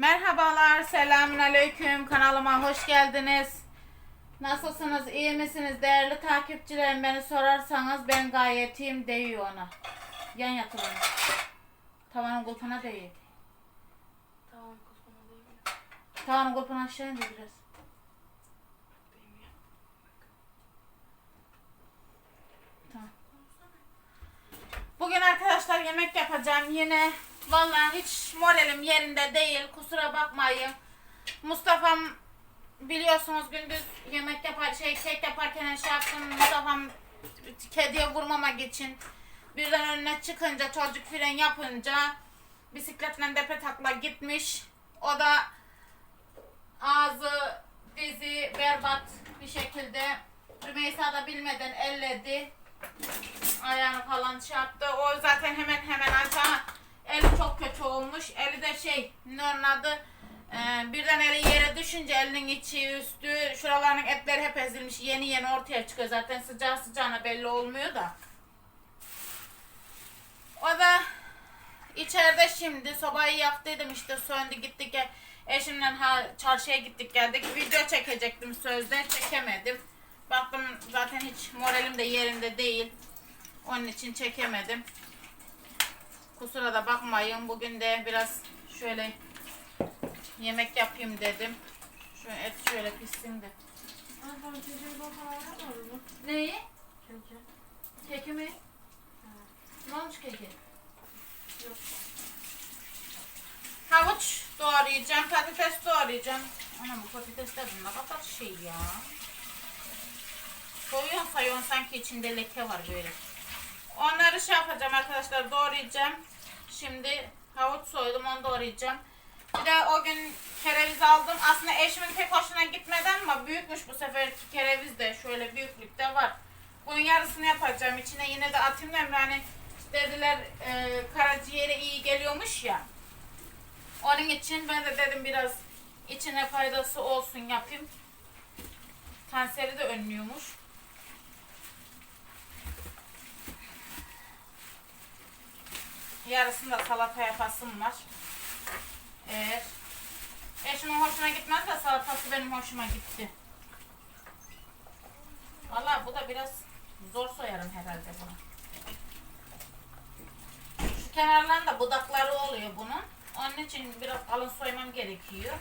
Merhabalar, selamünaleyküm. Kanalıma hoş geldiniz. Nasılsınız, iyi misiniz değerli takipçilerim? Beni sorarsanız ben gayet iyiyim değiyor ona. Yan yatırın. Tavanın kulpuna değiyor. Kafana değil mi? Tavanın kulpuna aşağı indir biraz. Tamam. Bugün arkadaşlar yemek yapacağım yine. Vallahi hiç moralim yerinde değil. Kusura bakmayın. Mustafa'm biliyorsunuz gündüz yemek yapar şey kek yaparken şey yaptım. Mustafa'm kediye vurmamak için birden önüne çıkınca çocuk fren yapınca bisikletle depe takla gitmiş. O da ağzı dizi berbat bir şekilde Rümeysa da bilmeden elledi ayağını falan şey yaptı. O zaten hemen hemen aşağı eli çok kötü olmuş. Eli de şey ne onun adı Ee, birden eli yere düşünce elinin içi üstü şuralarının etleri hep ezilmiş. Yeni yeni ortaya çıkıyor. Zaten sıcağı sıcağına belli olmuyor da. O da içeride şimdi sobayı yaktıydım işte söndü gittik. Eşimle ha, çarşıya gittik geldik. Video çekecektim sözde çekemedim. Baktım zaten hiç moralim de yerinde değil. Onun için çekemedim. Kusura da bakmayın. Bugün de biraz şöyle yemek yapayım dedim. Şu et şöyle pişsin de. Neyi? Keke. Keki mi? Ne olmuş keki? Yok. Havuç doğrayacağım, patates doğrayacağım. Anam bu patatesler ne kadar şey ya. Soyuyorsun sayıyorsun sanki içinde leke var böyle. Onları şey yapacağım arkadaşlar doğrayacağım. Şimdi havuç soydum onu doğrayacağım. Bir de o gün kereviz aldım. Aslında eşimin pek hoşuna gitmedi ama büyükmüş bu seferki kereviz de şöyle büyüklükte var. Bunun yarısını yapacağım. İçine yine de atayım da yani dediler e, karaciğere iyi geliyormuş ya. Onun için ben de dedim biraz içine faydası olsun yapayım. Kanseri de önlüyormuş. Yarısında salata yapasım var. Eğer eşimin hoşuna gitmez de salatası benim hoşuma gitti. Valla bu da biraz zor soyarım herhalde bunu. Şu kenarlarında budakları oluyor bunun. Onun için biraz kalın soymam gerekiyor.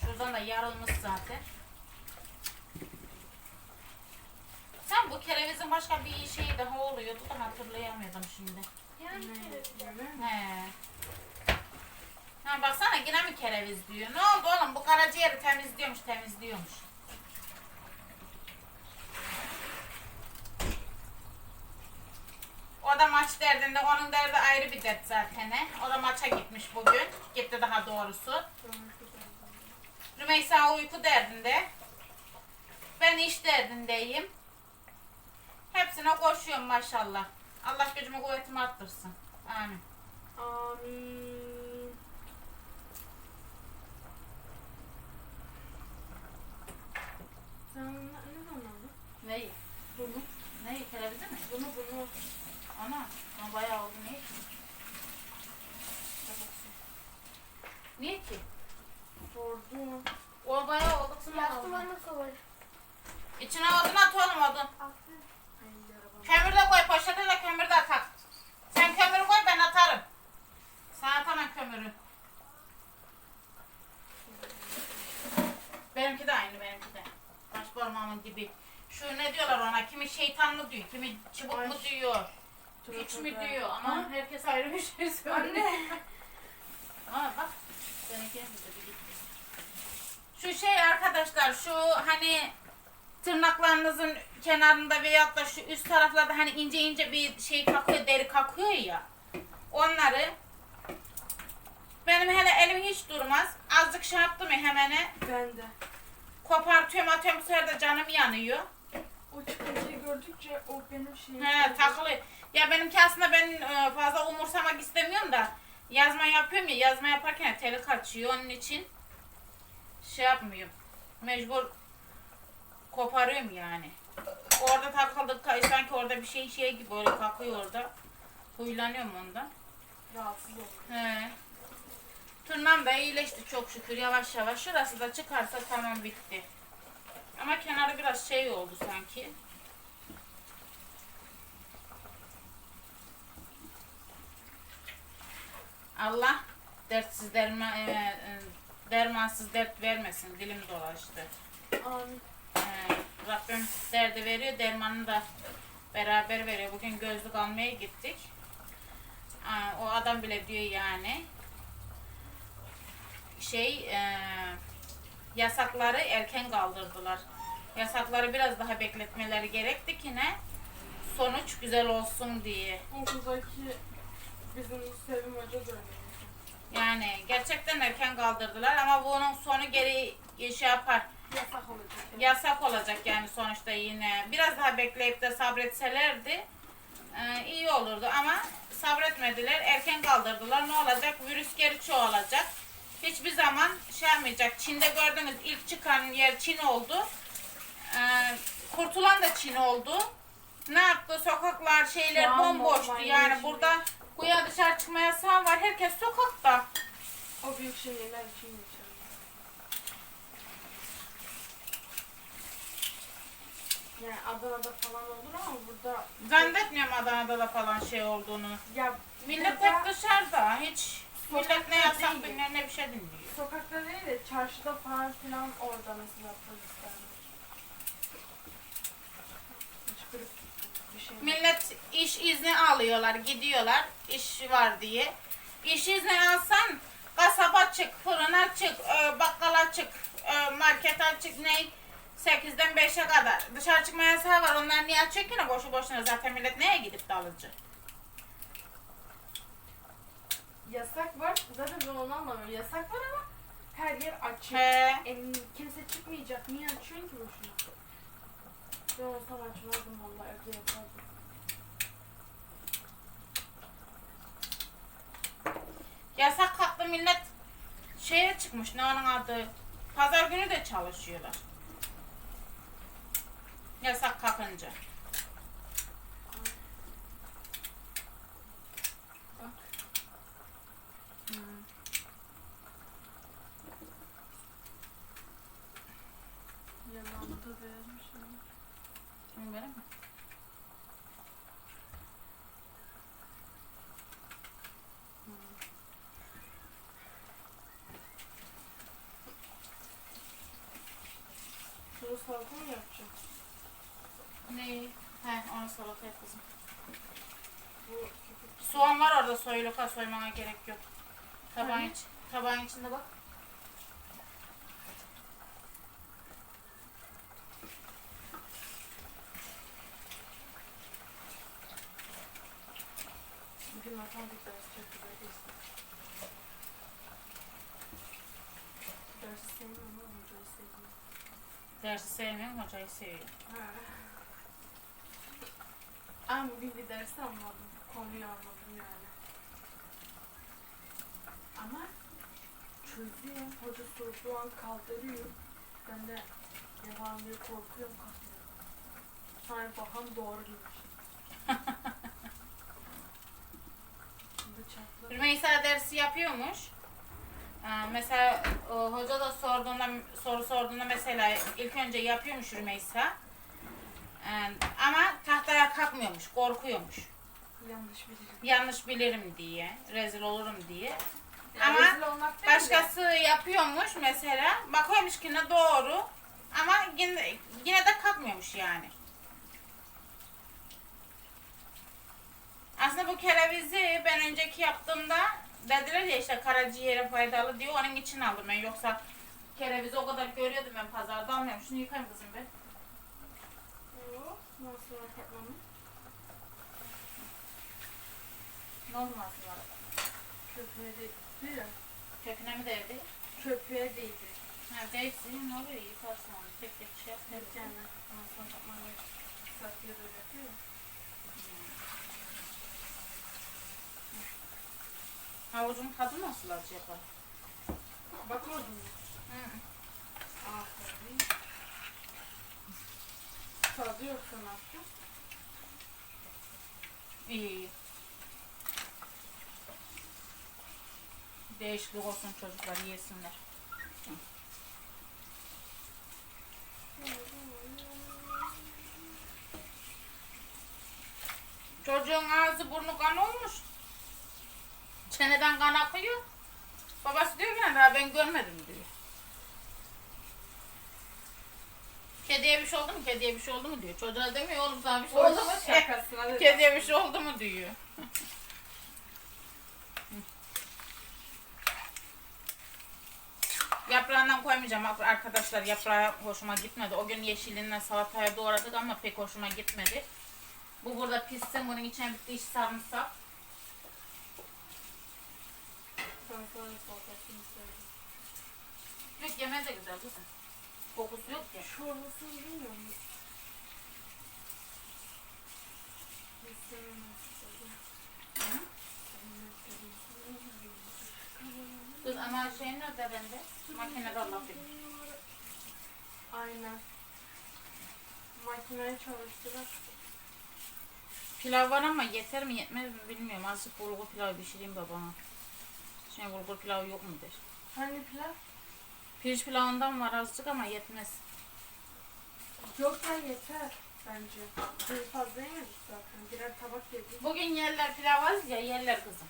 Şuradan da yarılmış zaten. Sen bu kerevizin başka bir şeyi daha oluyordu da hatırlayamıyordum şimdi. He. Ha baksana yine mi kereviz diyor. Ne oldu oğlum bu karaciğeri temizliyormuş temizliyormuş. O da maç derdinde. Onun derdi ayrı bir dert zaten. he. O da maça gitmiş bugün. Gitti daha doğrusu. Rümeysa uyku derdinde. Ben iş derdindeyim. Hepsine koşuyorum maşallah. Allah gücümü kuvvetimi arttırsın. Amin. Amin. Sen ne zaman aldın? Neyi? Bunu. Neyi? Televize mi? Bunu bunu. Ana. Ama bayağı oldu. Niye ki? Niye ki? Sordum. O bayağı oldu. Yaktım anne sobayı. İçine odun at oğlum odun. Attım. Kömür de koy. Poşete de kömür de at. Sen kömürü koy ben atarım. Sana atamam kömürü. Benimki de aynı benimki de. Baş parmağımın dibi. Şu ne diyorlar ona? Kimi şeytanlı diyor, kimi çubuk mu Ay. diyor, Çok hiç mi diyor ama herkes ayrı bir şey söylüyor. Anne. Ama bak seninki de bir gitti. Şu şey arkadaşlar şu hani tırnaklarınızın kenarında veyahut da şu üst taraflarda hani ince ince bir şey kakıyor, deri kakıyor ya. Onları benim hele elim hiç durmaz. Azıcık şey yaptım ya hemene Ben de. kopartıyorum atıyorum bu sefer de canım yanıyor. O çıkıntıyı gördükçe o benim şeyim. He takılıyor. Ya benimki aslında ben e, fazla umursamak istemiyorum da yazma yapıyorum ya yazma yaparken teli kaçıyor onun için şey yapmıyorum. Mecbur koparıyorum yani. Orada takıldık sanki orada bir şey şey gibi böyle kalkıyor orada. Huylanıyorum ondan. Rahatsız oldum. He. Tırnağım da iyileşti çok şükür yavaş yavaş. Şurası da çıkarsa tamam bitti. Ama kenarı biraz şey oldu sanki. Allah dertsiz derma, e, e, dermansız dert vermesin. Dilim dolaştı. Amin. Ee, Rabbim derdi veriyor, dermanını da beraber veriyor. Bugün gözlük almaya gittik. Aa, o adam bile diyor yani şey e, yasakları erken kaldırdılar. Yasakları biraz daha bekletmeleri gerekti ki ne? Sonuç güzel olsun diye. Okuldaki bizim Sevim Hoca da. Yani gerçekten erken kaldırdılar ama bunun sonu geri şey yapar. Yasak olacak. yasak olacak yani sonuçta yine. Biraz daha bekleyip de sabretselerdi e, iyi olurdu ama sabretmediler. Erken kaldırdılar. Ne olacak? Virüs geri çoğalacak. Hiçbir zaman şey yapmayacak. Çin'de gördünüz ilk çıkan yer Çin oldu. E, kurtulan da Çin oldu. Ne yaptı? Sokaklar şeyler an bomboştu. Yani burada kuya dışarı çıkma yasağı var. Herkes sokakta. O büyük şehirler için Yani Adana'da falan olur ama burada Zannetmiyorum Adana'da da falan şey olduğunu. ya Millet burada hep dışarıda. Hiç millet ne değil. bilmem ne bir şey dinliyor. sokakta değil de çarşıda falan filan orada mesela polisler. Şey. Millet iş izni alıyorlar, gidiyorlar iş var diye. İş izni alsan kasaba çık, fırına çık, e, bakkala çık, e, markete çık, ne? 8'den 5'e kadar. Dışarı çıkma yasağı var. Onlar niye açıyor ki ne boşu boşuna? Zaten millet neye gidip de alıcı? Yasak var. Zaten ben onu anlamıyorum. Yasak var ama her yer açık. He. E, kimse çıkmayacak. Niye açıyorsun ki boşuna? Ben olsam açmazdım vallahi evde yapardım. Yasak kalktı millet şeye çıkmış ne onun adı. Pazar günü de çalışıyorlar. Yasak kalkınca. Bak. Hmm. Yanağımda da yazmış ama. Şimdi benim mi? Şunu salata mı yapacağım? Ne? He, onu salata yap kızım. Bu köpük. Soğan var orada soyuluk ha soymana gerek yok. Tabağın, Hani? iç, tabağın içinde bak. Bugün matematik dersi çok güzel geçti. Dersi sevmiyorum ama hocayı sevdim. Dersi sevmiyorum hocayı seviyorum. Ha. Ama bugün bir dersi anladım. Konuyu anladım yani. Ama çözüyor. Hoca sorduğu an kaldırıyor. Ben de yalan diye korkuyorum kalkmıyorum. Sonra bakan doğru demiş. Bıçakla. Rümeysa dersi yapıyormuş. Ee, mesela o, hoca da sorduğunda soru sorduğunda mesela ilk önce yapıyormuş Rümeysa. Ama tahtaya kalkmıyormuş, korkuyormuş. Yanlış bilirim. Yanlış bilirim diye, rezil olurum diye. Yani Ama olmak değil de- Başkası yapıyormuş mesela. Bakıyormuş ki ne doğru. Ama yine, yine de kalkmıyormuş yani. Aslında bu kerevizi ben önceki yaptığımda dediler ya işte karaciğere faydalı diyor. Onun için aldım ben. Yoksa kerevizi o kadar görüyordum ben pazarda almıyorum. Şunu yıkayayım kızım be. Nasıl apartmanı? Ne olmaz var. Köpeğe değdi ya. Köküne mi değdi? Köpeğe değdi. Ha değsin ne oluyor yıkarsın onu. Tek tek şey Hep yapmayalım. yani. Nasıl apartmanı? Safiye böyle yapıyor ya. Havucun tadı nasıl acaba? Mı? Hı. Aferin. Tadı yoksa ne yapacağım? İyi iyi. Değişiklik olsun çocuklar yesinler. Çocuğun ağzı burnu kan olmuş. Çeneden kan akıyor. Babası diyor ki ben görmedim diyor. Kediye bir şey oldu mu? Kediye bir şey oldu mu diyor. Çocuğa demiyor oğlum sana bir şey oldu mu? Şakasına. Kediye bir şey oldu mu diyor. Yaprağından koymayacağım arkadaşlar. Yaprağı hoşuma gitmedi. O gün yeşilinden salataya doğradık ama pek hoşuma gitmedi. Bu burada pişsin. Bunun içine bir diş sarımsak. Söyledim. Yok yemeği de güzel kızım. Kokusu yok ya. Çorbasını bilmiyor musun? Kız ama şey nerede bende? Makinede Allah'ım. Aynen. Makineyi çalıştırar. Pilav var ama yeter mi yetmez mi bilmiyorum. Azıcık bulgur pilavı pişireyim babana. Şimdi bulgur pilavı yok mudur? Hani pilav? Pirinç pilavından var azıcık ama yetmez. Yok da yeter bence. Bir fazla yemedik zaten. Birer tabak yedik. Bugün yerler pilav az ya yerler kızım.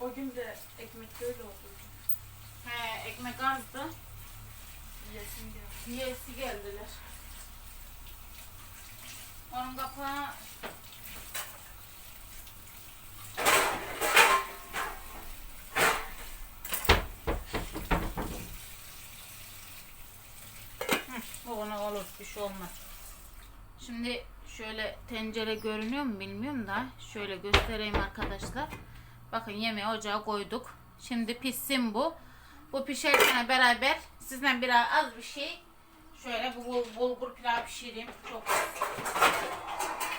O gün de ekmek öyle oldu. He, ekmek azdı. Yesin diye. Yesi geldiler. Onun kapağı Hı, Bu ona olur bir şey olmaz. Şimdi şöyle tencere görünüyor mu bilmiyorum da şöyle göstereyim arkadaşlar. Bakın yemeği ocağa koyduk. Şimdi pişsin bu. Bu pişerken beraber sizden biraz az bir şey şöyle bu bul- bulgur pilav pişireyim. Çok.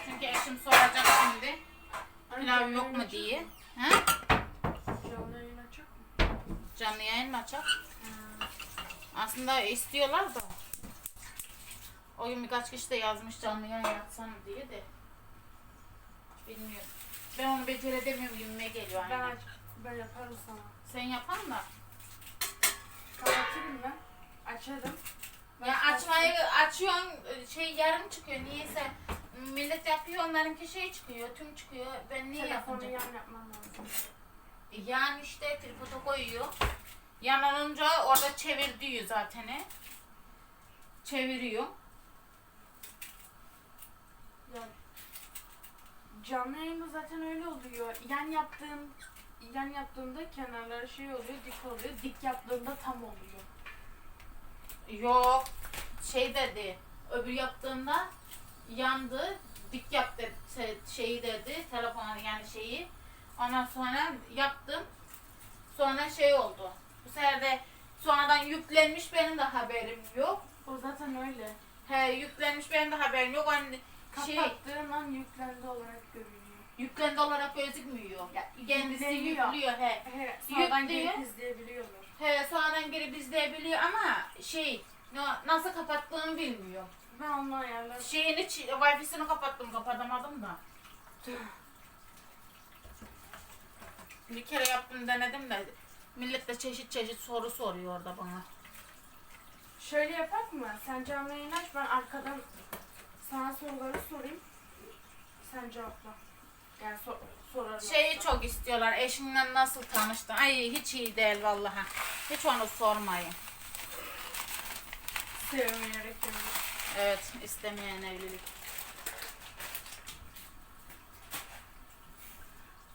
Çünkü eşim soracak şimdi pilav yok mu diye. Ha? Canlı yayın mı açak? Aslında istiyorlar da. O gün birkaç kişi de yazmış canlı yayın yapsana diye de. Bilmiyorum. Ben onu beceremiyorum gibime geliyor Ben, anne. aç, ben yaparım sana. Sen yapan da. Kapatırım ben. Açarım. Ben Ya açmayı açıyorsun şey yarım çıkıyor niyeyse. Millet yapıyor onlarınki şey çıkıyor tüm çıkıyor. Ben niye Telefonu yapacağım? yan yapmam lazım. Yani işte tripoda koyuyor. Yan olunca orada çevir diyor zaten. he. Çeviriyor. Ya, canlı yayında zaten öyle oluyor. Yan yaptığın yan yaptığında kenarları şey oluyor, dik oluyor. Dik yaptığında tam oluyor. Yok. Şey dedi. Öbür yaptığında yandı. Dik yap dedi. şey- Şeyi dedi. Telefonu yani şeyi. Ondan sonra yaptım. Sonra şey oldu. Bu sefer de sonradan yüklenmiş benim de haberim yok. O zaten öyle. He yüklenmiş benim de haberim yok. Hani şey Kapattığın an yüklendi olarak görünüyor. yüklendi olarak gözükmüyor. Ya, Kendisi yükleniyor. yüklüyor he. He, sağdan Yüklüyor. gelip izleyebiliyorlar. He sonradan girip izleyebiliyor ama şey na- nasıl kapattığını bilmiyor. Ben onu ayarlarım. Şeyini çi- Wi-Fi'sini kapattım kapatamadım da. Bir kere yaptım denedim de millet de çeşit çeşit soru soruyor orada bana. Şöyle yapak mı? Sen canlı yayın aç, ben arkadan sana soruları sorayım. Sen cevapla. Yani sor, sorarım. Şeyi çok istiyorlar eşinle nasıl tanıştın? Ay hiç iyi değil vallahi. Hiç onu sormayın. Sevmeyerek yani. Evet istemeyen evlilik.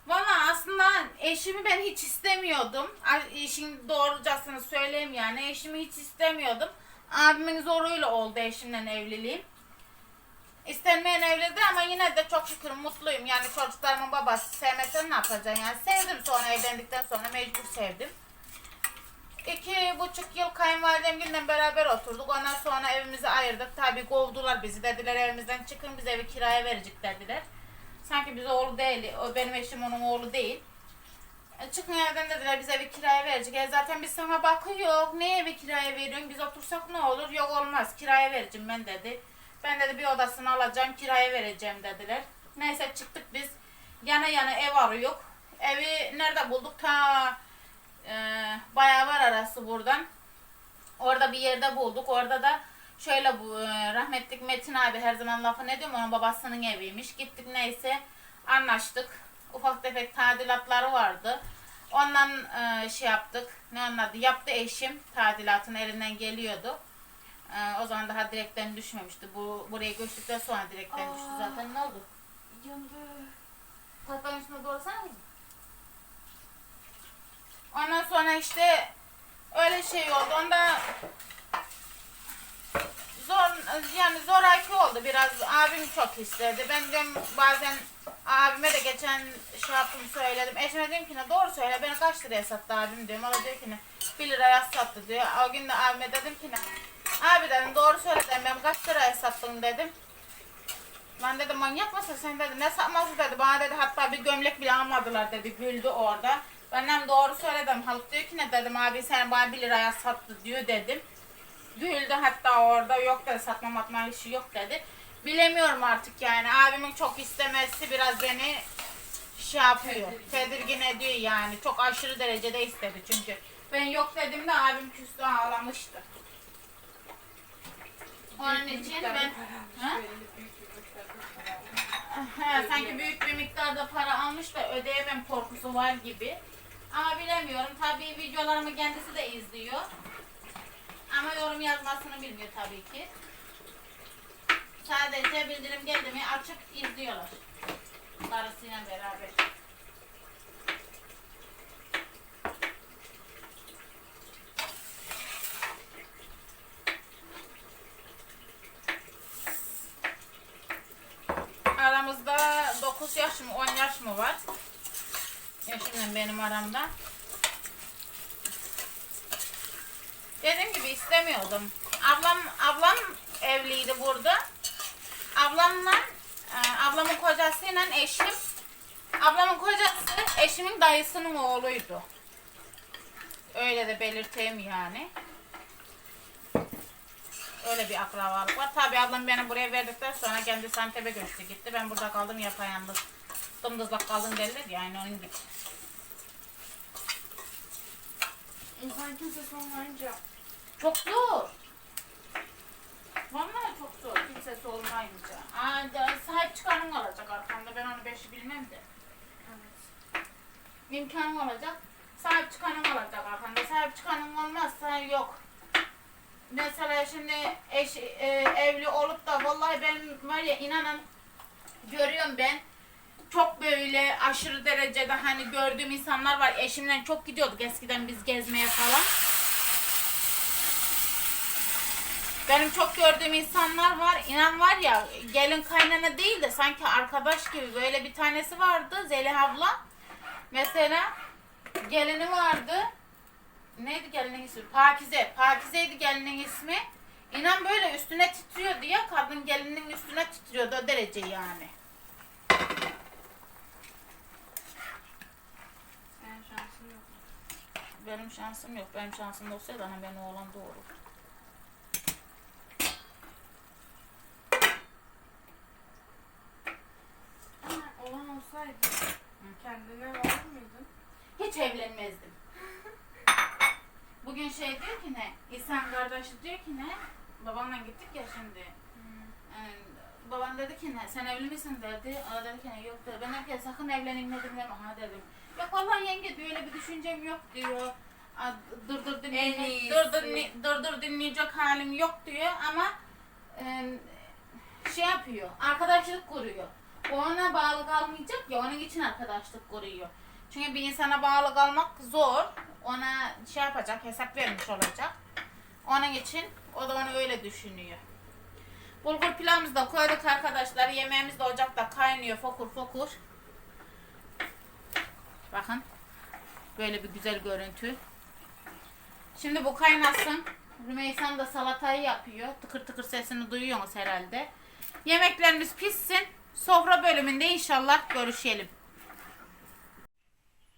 Valla aslında eşimi ben hiç istemiyordum. Ay, İşin doğrucasını söyleyeyim yani. Eşimi hiç istemiyordum. Abimin zoruyla oldu eşimle evliliğim. İstenmeyen evliliği ama yine de çok şükür mutluyum. Yani çocuklarımın babası sevmesen ne yapacaksın yani. Sevdim sonra evlendikten sonra mecbur sevdim. İki buçuk yıl kayınvalidemle beraber oturduk. Ondan sonra evimizi ayırdık. Tabii kovdular bizi. Dediler evimizden çıkın biz evi kiraya verecek dediler. Sanki biz oğlu değil. O benim eşim onun oğlu değil. E, çıkın evden dediler biz evi kiraya verecek. E, zaten biz sana bakıyor. Ne evi kiraya veriyorsun? Biz otursak ne olur? Yok olmaz. Kiraya vereceğim ben dedi. Ben dedi bir odasını alacağım kiraya vereceğim dediler. Neyse çıktık biz. yana yana ev arıyor. Evi nerede bulduk? Ta e, bayağı var arası buradan. Orada bir yerde bulduk. Orada da şöyle bu e, rahmetlik Metin abi her zaman lafı ne diyorum onun babasının eviymiş. Gittik neyse anlaştık. Ufak tefek tadilatları vardı. Ondan e, şey yaptık. Ne anladı? Yaptı eşim. Tadilatın elinden geliyordu. E, o zaman daha direkten düşmemişti. Bu buraya göçtükten sonra direkten düştü Aa. zaten. Ne oldu? Yandı. Tahtanın üstüne doğrasana mı? Ondan sonra işte öyle şey oldu. Onda zor yani zoraki oldu biraz. Abim çok istedi. Ben diyorum bazen abime de geçen şey yaptım söyledim. Eşime dedim ki ne doğru söyle beni kaç liraya sattı abim diyorum. O da diyor ki ne 1 liraya sattı diyor. O gün de abime dedim ki ne abi dedim doğru söyle dedim ben kaç liraya sattın dedim. Ben dedim manyak mısın sen dedi ne satması dedi bana dedi hatta bir gömlek bile almadılar dedi güldü orada. Ben hem doğru söyledim halk diyor ki ne dedim abi sen bana 1 liraya sattı diyor dedim. Güldü hatta orada yok dedi satma matma işi yok dedi. Bilemiyorum artık yani abimin çok istemesi biraz beni şey yapıyor tedirgin ediyor yani çok aşırı derecede istedi çünkü. Ben yok dediğimde abim küstü ağlamıştı. Onun için ben... Ha? Ha, sanki büyük bir miktarda para almış da ödeyemem korkusu var gibi. Ama bilemiyorum. Tabii videolarımı kendisi de izliyor. Ama yorum yazmasını bilmiyor tabii ki. Sadece bildirim geldi mi açıp izliyorlar. Karısıyla beraber. Eşimle benim aramda. Dediğim gibi istemiyordum. Ablam ablam evliydi burada. Ablamla e, ablamın kocasıyla eşim ablamın kocası eşimin dayısının oğluydu. Öyle de belirteyim yani. Öyle bir akrabalık var. Tabi ablam beni buraya verdikten sonra kendisi Antep'e göçtü gitti. Ben burada kaldım yapayalnız. Dımdızlak kaldım derler ya aynı onun gibi. İnsan kimsesi olmayınca Çok zor. Vallahi çok zor. Kimsesi olmayınca. Aa, sahip çıkanın olacak arkamda. Ben onu beşi bilmem de. evet. İmkanım olacak. Sahip çıkanın olacak arkamda. Sahip çıkanın olmazsa yok. Mesela şimdi eş, e, evli olup da vallahi ben var ya inanın görüyorum ben çok böyle aşırı derecede hani gördüğüm insanlar var. Eşimle çok gidiyorduk eskiden biz gezmeye falan. Benim çok gördüğüm insanlar var. İnan var ya gelin kaynana değil de sanki arkadaş gibi böyle bir tanesi vardı Zeliha abla. Mesela gelini vardı. Neydi gelinin ismi? Pakize. Pakize'ydi gelinin ismi. İnan böyle üstüne titriyordu ya. Kadın gelinin üstüne titriyordu o derece yani. Benim şansım yok. Benim şansım olsaydı hani ben oğlan doğururdum. Ama olan olsaydı kendine var mıydın? Hiç evlenmezdim. Bugün şey diyor ki ne? İhsan kardeşi diyor ki ne? Babamla gittik ya şimdi. Ee, babam dedi ki ne? Sen evli misin dedi. O dedi ki ne? Yok dedi. Ben ki sakın evlenin dedim deme. Ha dedim. Yok vallahi yenge diyor öyle bir düşüncem yok diyor. Aa, Dur dur dinleyecek, iyisi. dur dur, ni- dur dur dinleyecek halim yok diyor ama e, şey yapıyor. Arkadaşlık kuruyor. O ona bağlı kalmayacak ya onun için arkadaşlık kuruyor. Çünkü bir insana bağlı kalmak zor. Ona şey yapacak, hesap vermiş olacak. Onun için o da onu öyle düşünüyor. Bulgur pilavımızı da koyduk arkadaşlar. Yemeğimiz de ocakta kaynıyor fokur fokur. Bakın. Böyle bir güzel görüntü. Şimdi bu kaynasın. Rümeysan da salatayı yapıyor. Tıkır tıkır sesini duyuyorsunuz herhalde. Yemeklerimiz pişsin. Sofra bölümünde inşallah görüşelim.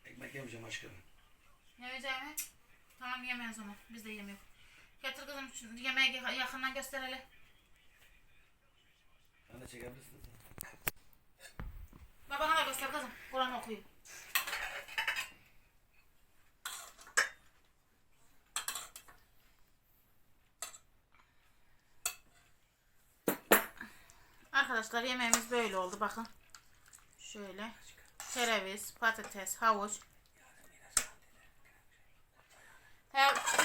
Ekmek yemeyeceğim aşkım. Ne yiyeceğimi? Tamam yemeğe o zaman. Biz de yemiyoruz. Getir kızım yemeği yakından göster Sen de çekebilirsin. Babana da göster kızım. Kur'an okuyor. Arkadaşlar yemeğimiz böyle oldu bakın. Şöyle. Kereviz, patates, havuç.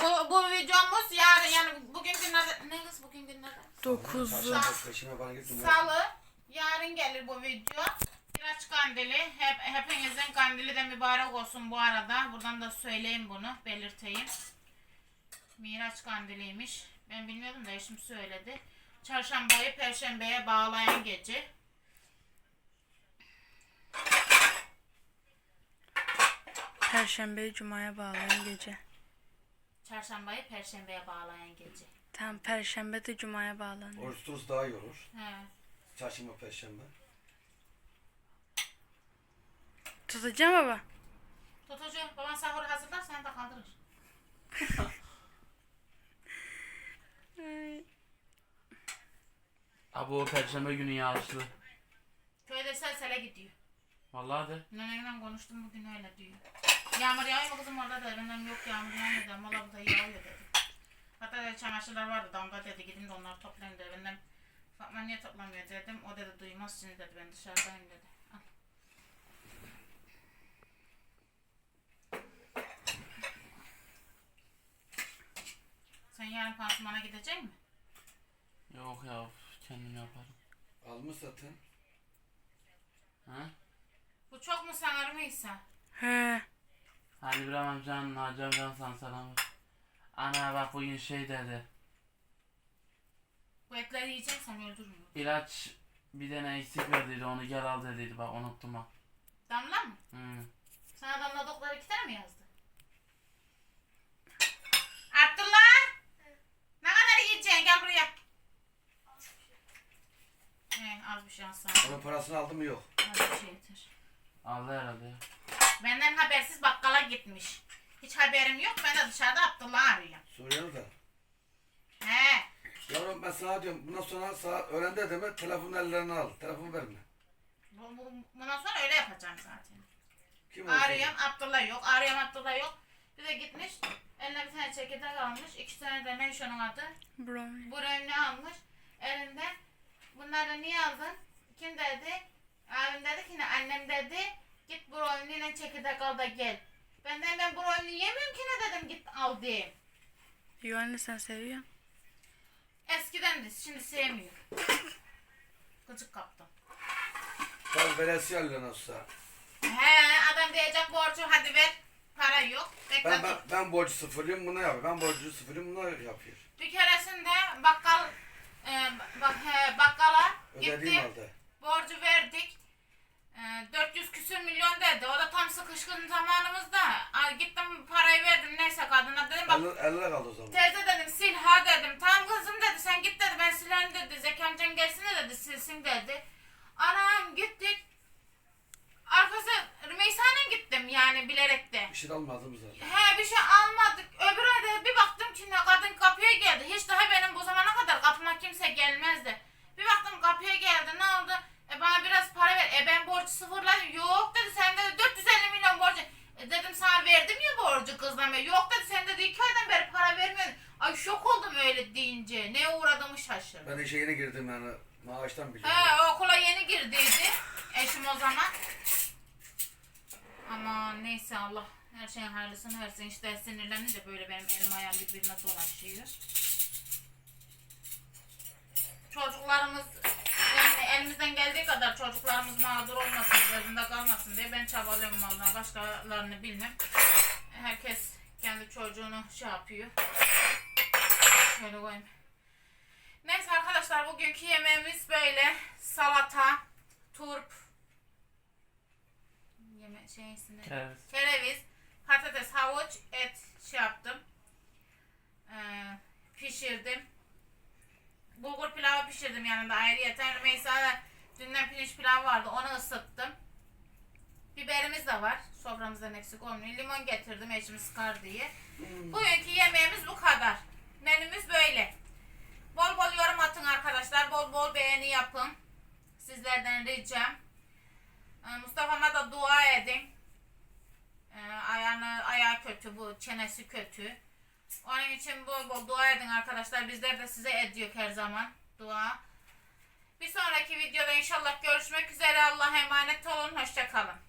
Bu, bu videomuz yarın yani bugün günlerde ne kız bugün günlerde? 9'u. Peşime bana gittim. Salı yarın gelir bu video. Miraç kandili. Hep, hepinizin kandili de mübarek olsun bu arada. Buradan da söyleyeyim bunu. Belirteyim. Miraç kandiliymiş. Ben bilmiyordum da eşim söyledi. Çarşambayı perşembeye bağlayan gece. Perşembeyi cumaya bağlayan gece. Çarşambayı perşembeye bağlayan gece. Tam perşembe de cumaya bağlanıyor. Oruç daha iyi olur. He. Çarşamba, perşembe. Tutacağım baba. Tutucu baban sahur hazırlar sen de kaldırır. Abi o perşembe günü yağışlı. Köyde selsele gidiyor. Vallahi de. Nenemle konuştum bugün öyle diyor. Yağmur yağıyor mu kızım orada da benim yok yağmur yağmıyor dedim. Valla burada yağıyor dedi. Hatta dedi, çamaşırlar vardı damga dedi gidin de onları toplayın dedi. Benden Fatma niye toplamıyor dedim. O dedi duymaz şimdi dedi ben dışarıdayım dedi. Al. Sen yarın pansumana gidecek misin? Yok ya kendim yaparım. Almış zaten. Ha? Bu çok mu sanır mıysa? He. Hadi İbrahim amcanın Hacı amcan sana selam ver. Ana bak bugün şey dedi. Bu etleri yiyeceksen öldürmüyor. İlaç bir tane eksik verdiydi onu gel al dediydi bak unuttum ha. Damla mı? Hmm. Sana damla doktor iki tane mi yazdı? Abdullah! Ne kadar yiyeceksin? Gel buraya. He, az bir şey alsana. Onun parasını aldım mı yok. Az bir şey yeter. Aldı herhalde ya. Benden habersiz bakkala gitmiş. Hiç haberim yok. Ben de dışarıda Abdullah'ı arıyorum. Soruyorum da. He. Yavrum ben sana diyorum bundan sonra sana öğrendi deme telefonu ellerine al. Telefon verme. Bu, bu, bundan sonra öyle yapacağım zaten. Kim olacak? Arıyorum Abdullah yok. Arıyorum Abdullah yok. Bir de gitmiş. Eline bir tane çekirdek almış. iki tane de ne onun adı? Brownie. Ne almış? Elinde. Bunları niye aldın? Kim dedi? Abim dedi ki ne? Annem dedi. Git brownie'yle çekirdek al da gel. Ben de ben brownie yemiyorum ki ne dedim git al diyeyim. Yo anne sen seviyorsun. Eskiden de şimdi sevmiyorum. Gıcık kaptım. Tabii veresiye ellerine olsa. He adam diyecek borcu hadi ver. Para yok. Bekle Ben, dur. ben, ben borcu sıfırlayayım bunu yapıyor. Ben borcu sıfırlayayım bunu yapıyor. Bir keresinde bakkal e, bak, he, bakkala Ödediğim gittim. halde. Borcu verdik. E, 400 küsür milyon dedi. O da tam sıkışkın zamanımızda. Ay, gittim parayı verdim neyse kadına dedim bak 50, 50 kaldı o zaman. teyze dedim sil ha dedim. Tamam kızım dedi sen git dedi ben silerim dedi. Zeki amcan gelsin de dedi silsin dedi. Anam gittik. Arkası Rümeysa'yla gittim yani bilerek de. Bir şey almadım zaten. He bir şey almadık. Öbür ayda bir baktım ki ne kadın kapıya geldi. Hiç daha benim bu zamana kadar kapıma kimse gelmezdi. Bir baktım kapıya geldi. Ne oldu? E bana biraz para ver. E ben borcu sıfırladım. Yok dedi sen dedi 450 milyon borcu. E dedim sana verdim ya borcu kızdan beri. Yok dedi sen dedi iki aydan beri para vermiyordun. Ay şok oldum öyle deyince. Ne uğradığımı şaşırdım. Ben işe yeni girdim yani. Maaştan biliyorum. He okula yeni girdiydi. Eşim o zaman. Ama neyse Allah her şeyin hayırlısını versin. İşte sinirlenince böyle benim elim ayağım birbirine dolaşıyor. Çocuklarımız yani elimizden geldiği kadar çocuklarımız mağdur olmasın, gözünde kalmasın diye ben çabalıyorum vallahi. Başkalarını bilmem. Herkes kendi çocuğunu şey yapıyor. Şöyle koyayım. Neyse arkadaşlar bugünkü yemeğimiz böyle salata, turp, yeme şeysini, Evet. kereviz, patates, havuç, et şey yaptım. Ee, pişirdim. Bulgur pilavı pişirdim yanında ayrıyeten. Rümeysa'da dünden pirinç pilav vardı onu ısıttım. Biberimiz de var. Soframızdan eksik olmuyor. Limon getirdim eşim sıkar diye. Bugünkü yemeğimiz bu kadar. Menümüz böyle. Bol bol yorum atın arkadaşlar. Bol bol beğeni yapın. Sizlerden ricam. Ee, Mustafa'ma da dua edin. Ee, ayağını, ayağı kötü bu, çenesi kötü. Onun için bol bol dua edin arkadaşlar. Bizler de size ediyor her zaman dua. Bir sonraki videoda inşallah görüşmek üzere. Allah'a emanet olun. Hoşça kalın.